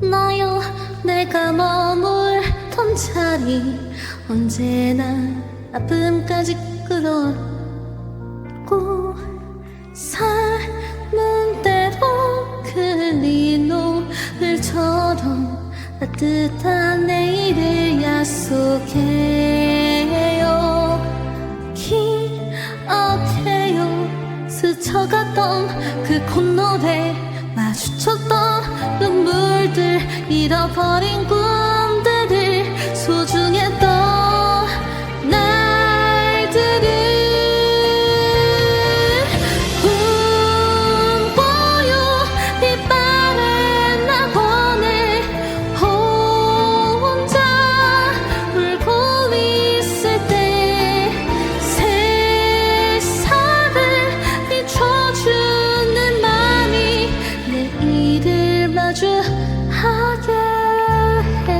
나요 내가 머물던 자리 언제나 아픔까지 끌어고 삶은 때로 그린 오늘처럼 따뜻한 내일을 약속해요. 기억해요. 스쳐갔던 그 콧노래 마주쳤던 눈물들 잃어버린 꿈 마주하게 해.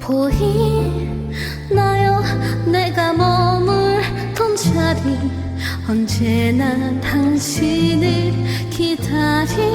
보이나요? 내가 머물던 자리. 언제나 당신을 기다리던